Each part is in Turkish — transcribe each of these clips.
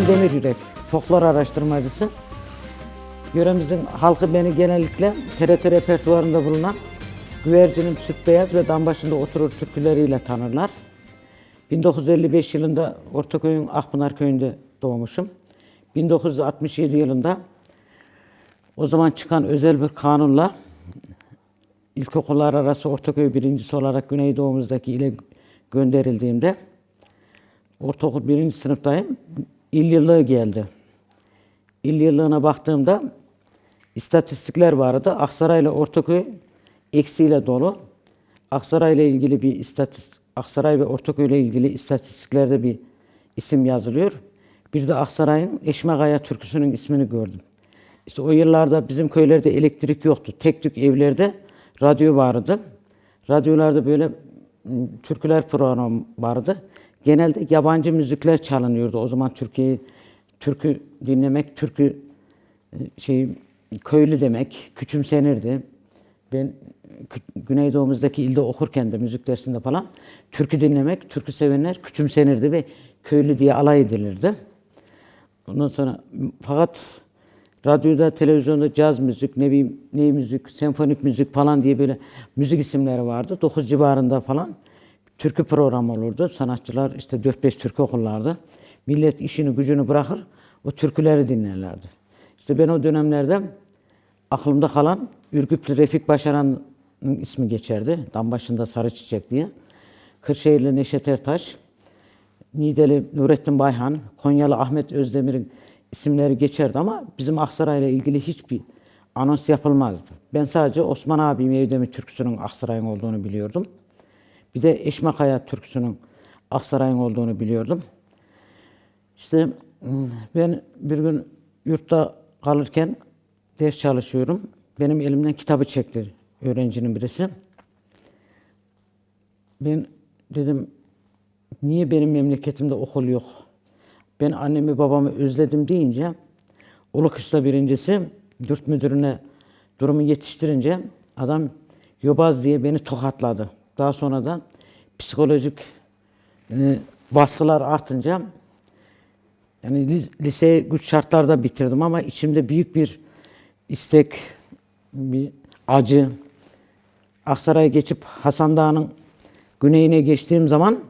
Erol Demiryürek, folklor araştırmacısı. Yöremizin halkı beni genellikle TRT repertuarında bulunan Güvercinim Süt Beyaz ve Dambaşında Oturur türküleriyle tanırlar. 1955 yılında Ortaköy'ün Akpınar Köyü'nde doğmuşum. 1967 yılında o zaman çıkan özel bir kanunla ilkokullar arası Ortaköy birincisi olarak Güneydoğumuzdaki ile gönderildiğimde ortaokul birinci sınıftayım. İl yıllığı geldi. İl yıllığına baktığımda istatistikler vardı. Aksaray ile Ortaköy eksiyle dolu. Aksaray ile ilgili bir istatistik, Aksaray ve Ortaköy ile ilgili istatistiklerde bir isim yazılıyor. Bir de Aksaray'ın Eşmekaya türküsünün ismini gördüm. İşte o yıllarda bizim köylerde elektrik yoktu. Tek tük evlerde radyo vardı. Radyolarda böyle m, türküler programı vardı. Genelde yabancı müzikler çalınıyordu. O zaman Türkiye türkü dinlemek, türkü e, şey köylü demek, küçümsenirdi. Ben Güneydoğumuzdaki ilde okurken de müzik dersinde falan türkü dinlemek, türkü sevenler küçümsenirdi ve köylü diye alay edilirdi. Ondan sonra fakat radyoda, televizyonda caz müzik, ne bileyim ne müzik, senfonik müzik falan diye böyle müzik isimleri vardı. 9 civarında falan türkü programı olurdu. Sanatçılar işte 4-5 türkü okurlardı. Millet işini gücünü bırakır, o türküleri dinlerlerdi. İşte ben o dönemlerde aklımda kalan Ürgüplü Refik Başaran'ın ismi geçerdi. Dambaşında Sarı Çiçek diye. Kırşehirli Neşet Ertaş, Niğdeli Nurettin Bayhan, Konyalı Ahmet Özdemir'in isimleri geçerdi ama bizim Aksaray'la ilgili hiçbir anons yapılmazdı. Ben sadece Osman abi Mevdemi türküsünün Aksaray'ın olduğunu biliyordum. Bir de Eşmakaya türküsünün Aksaray'ın olduğunu biliyordum. İşte hmm, ben bir gün yurtta kalırken ders çalışıyorum. Benim elimden kitabı çekti öğrencinin birisi. Ben dedim niye benim memleketimde okul yok? Ben annemi babamı özledim deyince Ulu Kışla birincisi yurt müdürüne durumu yetiştirince adam yobaz diye beni tokatladı. Daha sonra da psikolojik e, baskılar artınca yani lis- liseyi güç şartlarda bitirdim ama içimde büyük bir istek, bir acı. Aksaray'a geçip Hasan Dağı'nın güneyine geçtiğim zaman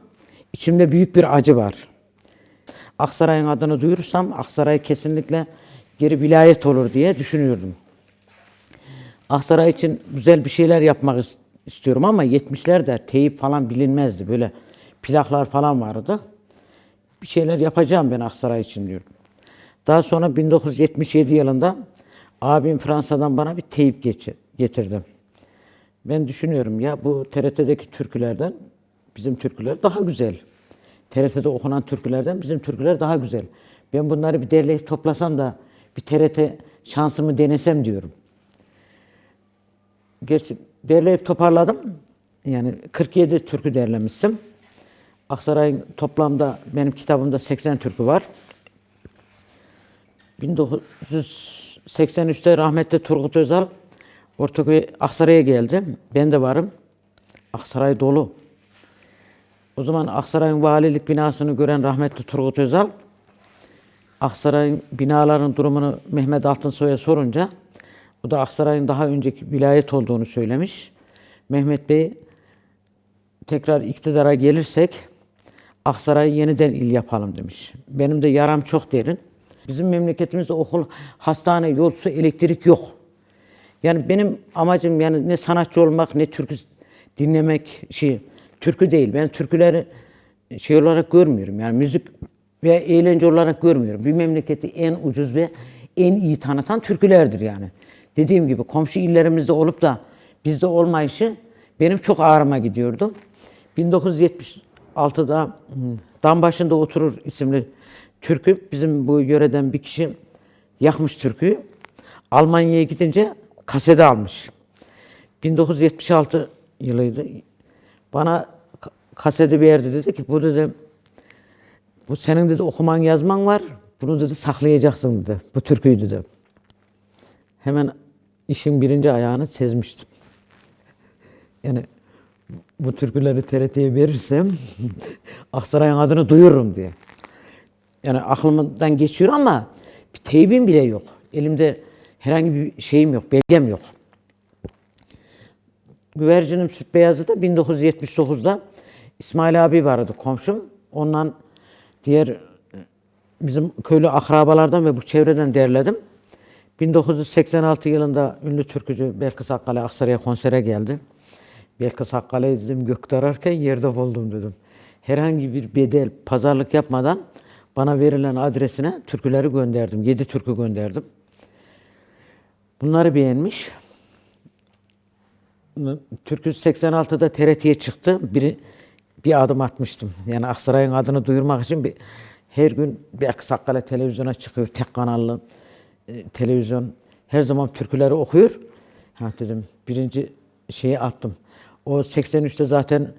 içimde büyük bir acı var. Aksaray'ın adını duyurursam Aksaray kesinlikle geri vilayet olur diye düşünüyordum. Aksaray için güzel bir şeyler yapmak is- istiyorum ama 70'lerde teyip falan bilinmezdi. Böyle plaklar falan vardı. Bir şeyler yapacağım ben Aksaray için diyordum. Daha sonra 1977 yılında abim Fransa'dan bana bir teyip getirdi. Ben düşünüyorum ya bu TRT'deki türkülerden bizim türküler daha güzel. TRT'de okunan türkülerden bizim türküler daha güzel. Ben bunları bir derleyip toplasam da bir TRT şansımı denesem diyorum. Gerçi derleyip toparladım. Yani 47 türkü derlemişsim. Aksaray'ın toplamda benim kitabımda 80 türkü var. 1983'te rahmetli Turgut Özal Ortaköy Aksaray'a geldi. Ben de varım. Aksaray dolu. O zaman Aksaray'ın valilik binasını gören rahmetli Turgut Özal, Aksaray'ın binaların durumunu Mehmet Altınsoy'a sorunca, o da Aksaray'ın daha önceki vilayet olduğunu söylemiş. Mehmet Bey, tekrar iktidara gelirsek Aksaray'ı yeniden il yapalım demiş. Benim de yaram çok derin. Bizim memleketimizde okul, hastane, yol, su, elektrik yok. Yani benim amacım yani ne sanatçı olmak ne türkü dinlemek şey türkü değil. Ben türküleri şey olarak görmüyorum. Yani müzik ve eğlence olarak görmüyorum. Bir memleketi en ucuz ve en iyi tanıtan türkülerdir yani. Dediğim gibi komşu illerimizde olup da bizde olmayışı benim çok ağrıma gidiyordu. 1976'da hmm, Dam başında oturur isimli türkü bizim bu yöreden bir kişi yakmış türküyü. Almanya'ya gidince kasede almış. 1976 yılıydı. Bana ka- kaseti verdi dedi ki bu dedi bu senin dedi okuman yazman var. Bunu dedi saklayacaksın dedi. Bu türküyü dedi. Hemen işin birinci ayağını sezmiştim. Yani bu türküleri TRT'ye verirsem Aksaray'ın adını duyururum diye. yani aklımdan geçiyor ama bir teybim bile yok. Elimde herhangi bir şeyim yok, belgem yok. Güvercinim süt beyazı da 1979'da İsmail abi vardı komşum. Ondan diğer e, bizim köylü akrabalardan ve bu çevreden derledim. 1986 yılında ünlü türkücü Belkıs Akkale Aksaray'a konsere geldi. Belkıs Akkale dedim gökte ararken yerde buldum dedim. Herhangi bir bedel, pazarlık yapmadan bana verilen adresine türküleri gönderdim. 7 türkü gönderdim. Bunları beğenmiş. Türkü 86'da TRT'ye çıktı. Biri, bir adım atmıştım. Yani Aksaray'ın adını duyurmak için bir, her gün belki Sakkale televizyona çıkıyor. Tek kanallı e, televizyon. Her zaman türküleri okuyor. Ha dedim birinci şeyi attım. O 83'te zaten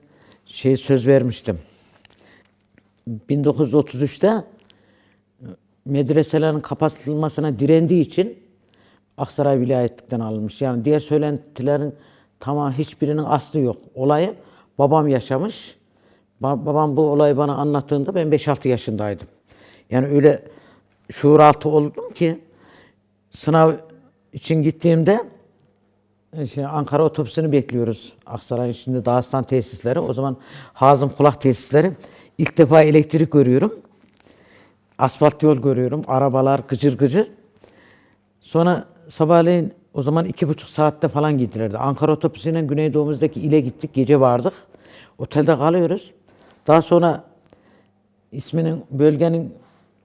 şey söz vermiştim. 1933'te e, medreselerin kapatılmasına direndiği için Aksaray vilayetlikten alınmış. Yani diğer söylentilerin tamam hiçbirinin aslı yok. Olayı babam yaşamış. Ba- babam bu olayı bana anlattığında ben 5-6 yaşındaydım. Yani öyle şuur altı oldum ki sınav için gittiğimde e, şey, Ankara otobüsünü bekliyoruz. Aksaray'ın şimdi Dağıstan tesisleri. O zaman Hazım Kulak tesisleri. İlk defa elektrik görüyorum. Asfalt yol görüyorum. Arabalar gıcır gıcır. Sonra sabahleyin o zaman iki buçuk saatte falan gittilerdi. Ankara otobüsüyle Güneydoğumuzdaki ile gittik. Gece vardık. Otelde kalıyoruz. Daha sonra isminin, bölgenin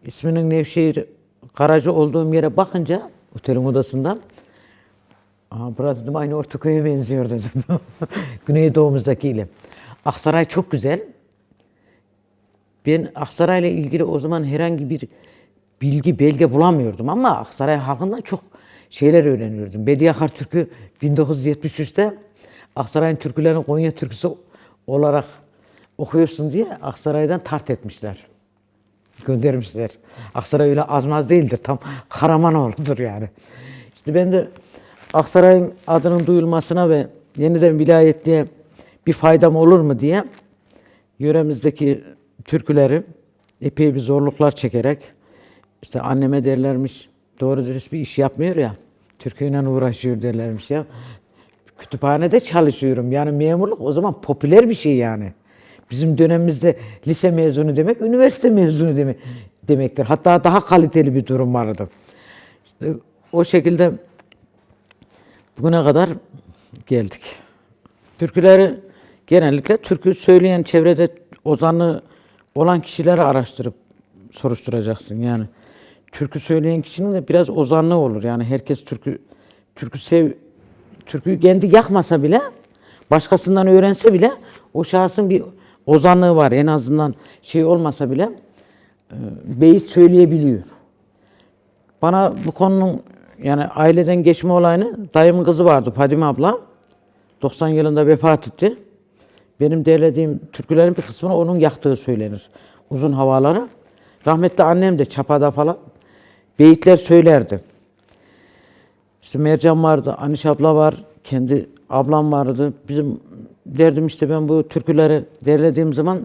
isminin Nevşehir Karaca olduğum yere bakınca otelin odasından Aa, burada dedim aynı Ortaköy'e benziyor dedim. Güneydoğumuzdaki ile. Aksaray çok güzel. Ben Aksaray'la ilgili o zaman herhangi bir bilgi, belge bulamıyordum ama Aksaray halkından çok şeyler öğreniyordum. Bediye Akar Türkü 1973'te Aksaray'ın türkülerini Konya türküsü olarak okuyorsun diye Aksaray'dan tart etmişler. Göndermişler. Aksaray öyle azmaz değildir. Tam Karamanoğlu'dur yani. İşte ben de Aksaray'ın adının duyulmasına ve yeniden vilayetliğe bir faydam olur mu diye yöremizdeki türküleri epey bir zorluklar çekerek işte anneme derlermiş doğru dürüst bir iş yapmıyor ya türküyle uğraşıyor derlermiş ya kütüphanede çalışıyorum yani memurluk o zaman popüler bir şey yani bizim dönemimizde lise mezunu demek üniversite mezunu demek demektir hatta daha kaliteli bir durum vardı işte o şekilde bugüne kadar geldik. Türküleri genellikle türkü söyleyen çevrede ozanı olan kişileri araştırıp soruşturacaksın. Yani türkü söyleyen kişinin de biraz ozanlığı olur. Yani herkes türkü türkü sev türküyü kendi yakmasa bile başkasından öğrense bile o şahsın bir ozanlığı var. En azından şey olmasa bile e, beyit söyleyebiliyor. Bana bu konunun yani aileden geçme olayını dayımın kızı vardı Fadime abla. 90 yılında vefat etti. Benim derlediğim türkülerin bir kısmını onun yaktığı söylenir. Uzun havaları. Rahmetli annem de çapada falan beyitler söylerdi. İşte Mercan vardı, Aniş abla var, kendi ablam vardı. Bizim derdim işte ben bu türküleri derlediğim zaman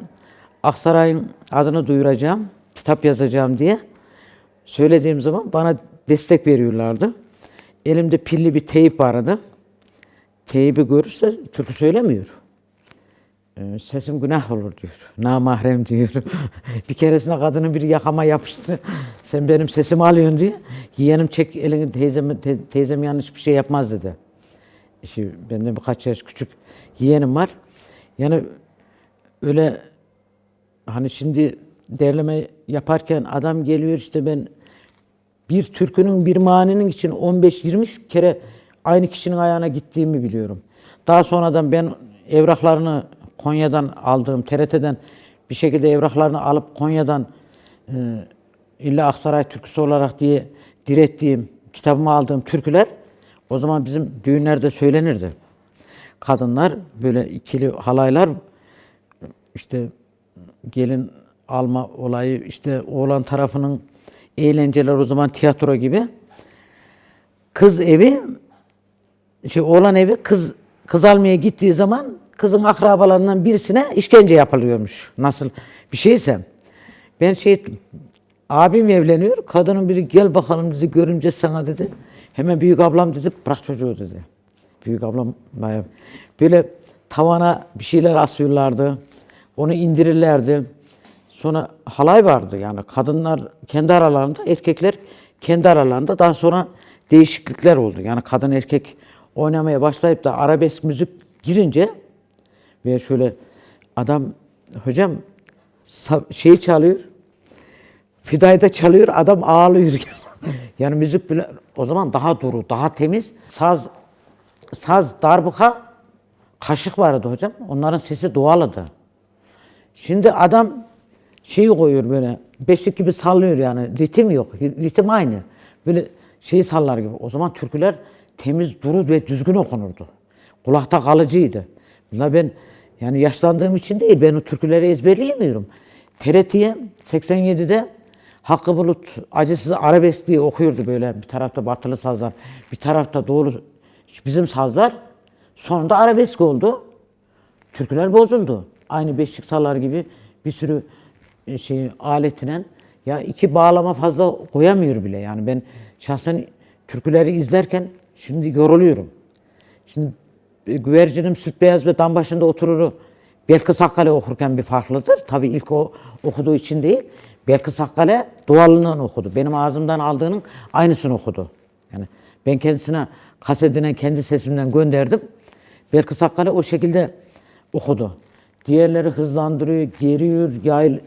Aksaray'ın adını duyuracağım, kitap yazacağım diye söylediğim zaman bana destek veriyorlardı. Elimde pilli bir teyip vardı. Teybi görürse türkü söylemiyor. Ee, sesim günah olur diyor. Namahrem diyor. bir keresinde kadının biri yakama yapıştı. Sen benim sesimi alıyorsun diye. Yeğenim çek elini teyzem, te, teyzem yanlış bir şey yapmaz dedi. İşte benden birkaç yaş küçük yeğenim var. Yani öyle hani şimdi derleme yaparken adam geliyor işte ben bir türkünün bir maninin için 15-20 kere aynı kişinin ayağına gittiğimi biliyorum. Daha sonradan ben evraklarını Konya'dan aldığım, TRT'den bir şekilde evraklarını alıp Konya'dan e, İlla Aksaray türküsü olarak diye direttiğim, kitabıma aldığım türküler o zaman bizim düğünlerde söylenirdi. Kadınlar böyle ikili halaylar işte gelin alma olayı işte oğlan tarafının eğlenceler o zaman tiyatro gibi. Kız evi şey oğlan evi kız kız almaya gittiği zaman kızın akrabalarından birisine işkence yapılıyormuş. Nasıl bir şeyse. Ben şey Abim evleniyor. Kadının biri gel bakalım dedi görümce sana dedi. Hemen büyük ablam dedi bırak çocuğu dedi. Büyük ablam böyle tavana bir şeyler asıyorlardı. Onu indirirlerdi. Sonra halay vardı yani kadınlar kendi aralarında, erkekler kendi aralarında. Daha sonra değişiklikler oldu. Yani kadın erkek oynamaya başlayıp da arabesk müzik girince ve şöyle adam hocam şeyi çalıyor, Fidayı da çalıyor, adam ağlıyor. yani müzik bile o zaman daha duru, daha temiz. Saz, saz, darbuka, kaşık vardı hocam. Onların sesi doğaldı. Şimdi adam şeyi koyuyor böyle, beşlik gibi sallıyor yani. Ritim yok, ritim aynı. Böyle şeyi sallar gibi. O zaman türküler temiz, duru ve düzgün okunurdu. Kulakta kalıcıydı. Bunlar ben yani yaşlandığım için değil, ben o türküleri ezberleyemiyorum. TRT'ye 87'de Hakkı Bulut Acısız Arabesk diye okuyordu böyle. Bir tarafta batılı sazlar, bir tarafta doğulu bizim sazlar. Sonunda arabesk oldu. Türküler bozuldu. Aynı beşlik sallar gibi bir sürü e, şey aletinen ya iki bağlama fazla koyamıyor bile. Yani ben şahsen türküleri izlerken şimdi yoruluyorum. Şimdi e, güvercinim süt beyaz ve dam başında otururu Belkıs Hakkale okurken bir farklıdır. Tabii ilk o okuduğu için değil. Belkıs Hakkale doğallığından okudu. Benim ağzımdan aldığının aynısını okudu. Yani ben kendisine kasetine kendi sesimden gönderdim. Belkıs Hakkale o şekilde okudu. Diğerleri hızlandırıyor, geriyor, yayıl,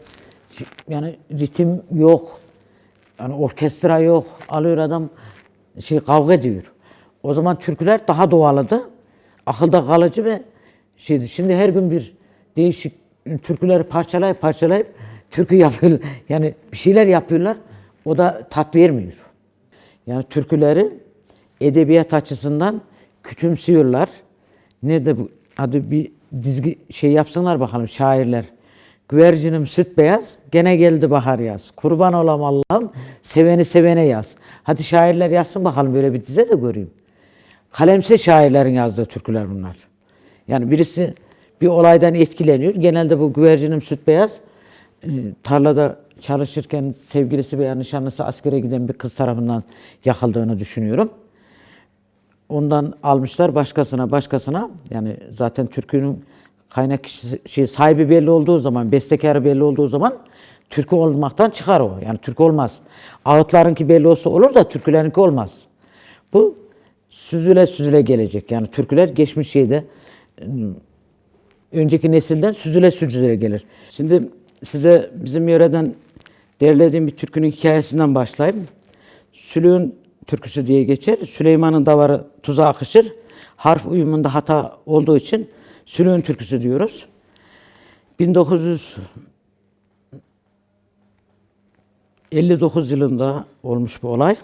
yani ritim yok. Yani orkestra yok. Alıyor adam şey kavga ediyor. O zaman türküler daha doğalıdı. Akılda kalıcı ve şeydi. Şimdi her gün bir değişik türküleri parçalayıp parçalayıp türkü yapıyor. Yani bir şeyler yapıyorlar. O da tat vermiyor. Yani türküleri edebiyat açısından küçümsüyorlar. Nerede bu? Hadi bir dizgi şey yapsınlar bakalım şairler. Güvercinim süt beyaz, gene geldi bahar yaz. Kurban olam Allah'ım, seveni sevene yaz. Hadi şairler yazsın bakalım böyle bir dize de göreyim. Kalemsiz şairlerin yazdığı türküler bunlar. Yani birisi bir olaydan etkileniyor. Genelde bu güvercinim süt beyaz e, tarlada çalışırken sevgilisi veya nişanlısı askere giden bir kız tarafından yakıldığını düşünüyorum. Ondan almışlar başkasına başkasına yani zaten türkünün kaynak kişisi şey, sahibi belli olduğu zaman, bestekarı belli olduğu zaman türkü olmaktan çıkar o. Yani türkü olmaz. Ağıtlarınki belli olsa olur da türkülerinki olmaz. Bu süzüle süzüle gelecek. Yani türküler geçmiş şeyde önceki nesilden süzüle süzüle gelir. Şimdi size bizim yöreden derlediğim bir türkünün hikayesinden başlayayım. Sülüğün türküsü diye geçer. Süleyman'ın davarı tuza akışır. Harf uyumunda hata olduğu için Sülüğün türküsü diyoruz. 1959 yılında olmuş bu olay.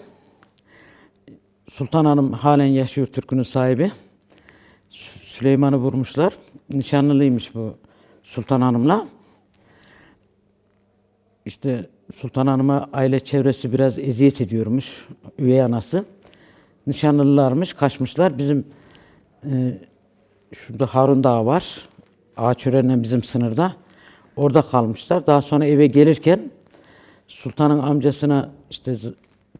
Sultan Hanım halen yaşıyor türkünün sahibi. Süleyman'ı vurmuşlar. Nişanlılıymış bu Sultan Hanım'la. İşte Sultan Hanım'a aile çevresi biraz eziyet ediyormuş. Üvey anası. Nişanlılarmış, kaçmışlar. Bizim e, şurada Harun Dağı var. Ağaçören'le bizim sınırda. Orada kalmışlar. Daha sonra eve gelirken Sultan'ın amcasına işte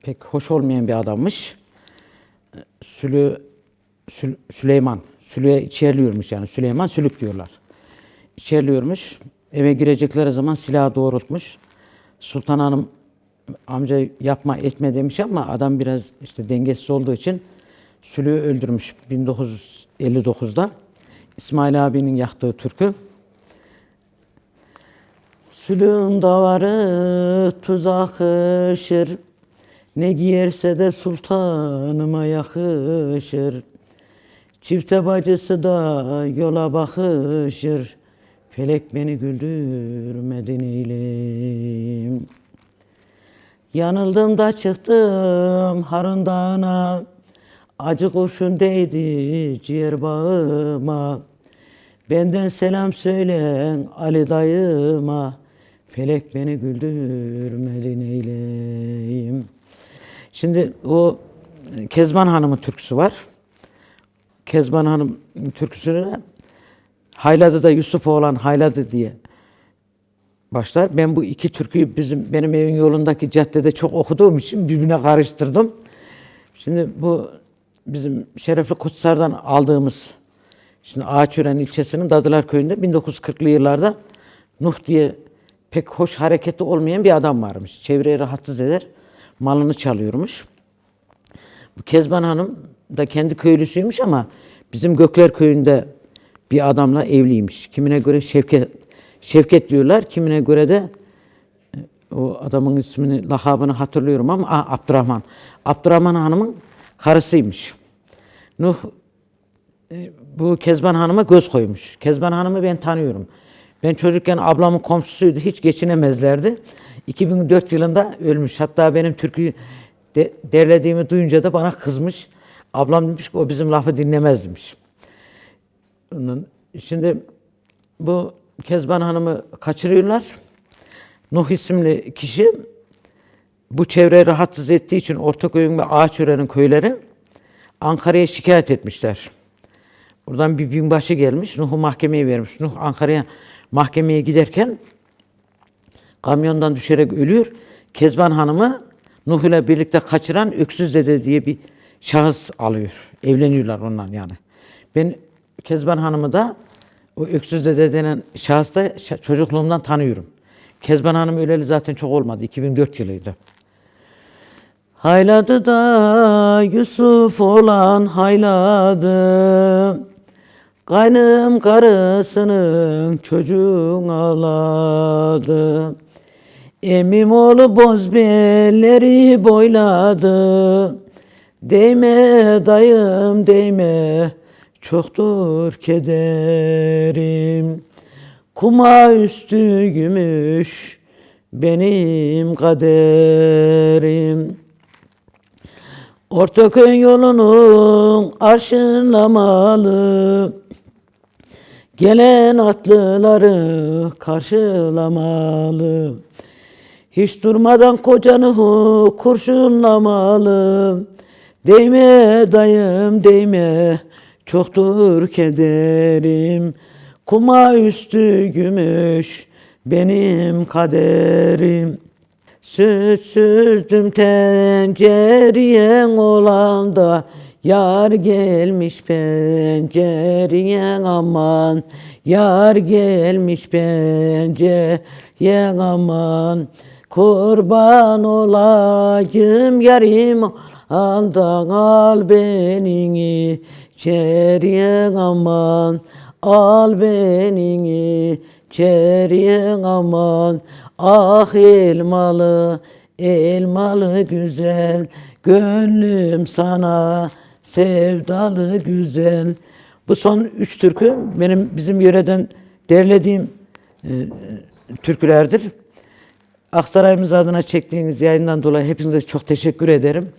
pek hoş olmayan bir adammış. Sülü, Sül- Süleyman. Sülü'ye içerliyormuş yani. Süleyman Sülük diyorlar. İçerliyormuş. Eve girecekleri zaman silahı doğrultmuş. Sultan Hanım amca yapma etme demiş ama adam biraz işte dengesiz olduğu için Sülü'yü öldürmüş 1959'da. İsmail abinin yaktığı türkü. Sülün davarı tuz akışır, ne giyerse de sultanıma yakışır. Çifte bacısı da yola bakışır, felek beni güldürmedi neylim. Yanıldım da çıktım Harun Dağı'na, acı kurşun değdi ciğer bağıma. Benden selam söylen Ali dayıma, felek beni güldürmedi neyleyim. Şimdi o Kezban Hanım'ın türküsü var. Kezban Hanım türküsünü Hayladı da Yusuf oğlan Hayladı diye başlar. Ben bu iki türküyü bizim benim evin yolundaki caddede çok okuduğum için birbirine karıştırdım. Şimdi bu bizim Şerefli Kutsar'dan aldığımız şimdi Ağaçören ilçesinin Dadılar Köyü'nde 1940'lı yıllarda Nuh diye pek hoş hareketi olmayan bir adam varmış. Çevreyi rahatsız eder, malını çalıyormuş. Bu Kezban Hanım da kendi köylüsüymüş ama bizim Gökler Köyü'nde bir adamla evliymiş. Kimine göre Şevket Şevket diyorlar, kimine göre de e, o adamın ismini, lakabını hatırlıyorum ama Abdurrahman. Abdurrahman Hanım'ın karısıymış. Nuh e, bu Kezban Hanım'a göz koymuş. Kezban Hanım'ı ben tanıyorum. Ben çocukken ablamın komşusuydu. Hiç geçinemezlerdi. 2004 yılında ölmüş. Hatta benim türküyü de, derlediğimi duyunca da bana kızmış. Ablam demiş ki o bizim lafı dinlemez demiş. Şimdi bu Kezban Hanım'ı kaçırıyorlar. Nuh isimli kişi bu çevreyi rahatsız ettiği için Ortaköy'ün ve Ağaçören'in köyleri Ankara'ya şikayet etmişler. Buradan bir binbaşı gelmiş, Nuh'u mahkemeye vermiş. Nuh Ankara'ya mahkemeye giderken kamyondan düşerek ölüyor. Kezban Hanım'ı Nuh ile birlikte kaçıran Öksüz Dede diye bir şahıs alıyor. Evleniyorlar ondan yani. Ben Kezban Hanım'ı da o Öksüz Dede denen şahıs da çocukluğumdan tanıyorum. Kezban Hanım öleli zaten çok olmadı. 2004 yılıydı. Hayladı da Yusuf olan hayladı. Kaynım karısının çocuğun ağladı. Emim oğlu boz belleri boyladı. Değme dayım değme çoktur kederim. Kuma üstü gümüş benim kaderim. Ortaköy yolunun arşınlamalı Gelen atlıları karşılamalı Hiç durmadan kocanı kurşunlamalı Değme dayım değme. Çoktur kederim. Kuma üstü gümüş benim kaderim. Süt süzdüm tenceriyen olan da Yar gelmiş pencereyen aman Yar gelmiş pencereyen aman Kurban olayım yarim Andan al beni içeriye aman Al beni içeriye aman Ah elmalı elmalı güzel Gönlüm sana sevdalı güzel Bu son üç türkü benim bizim yöreden derlediğim e, türkülerdir. Aksaray'ımız adına çektiğiniz yayından dolayı hepinize çok teşekkür ederim.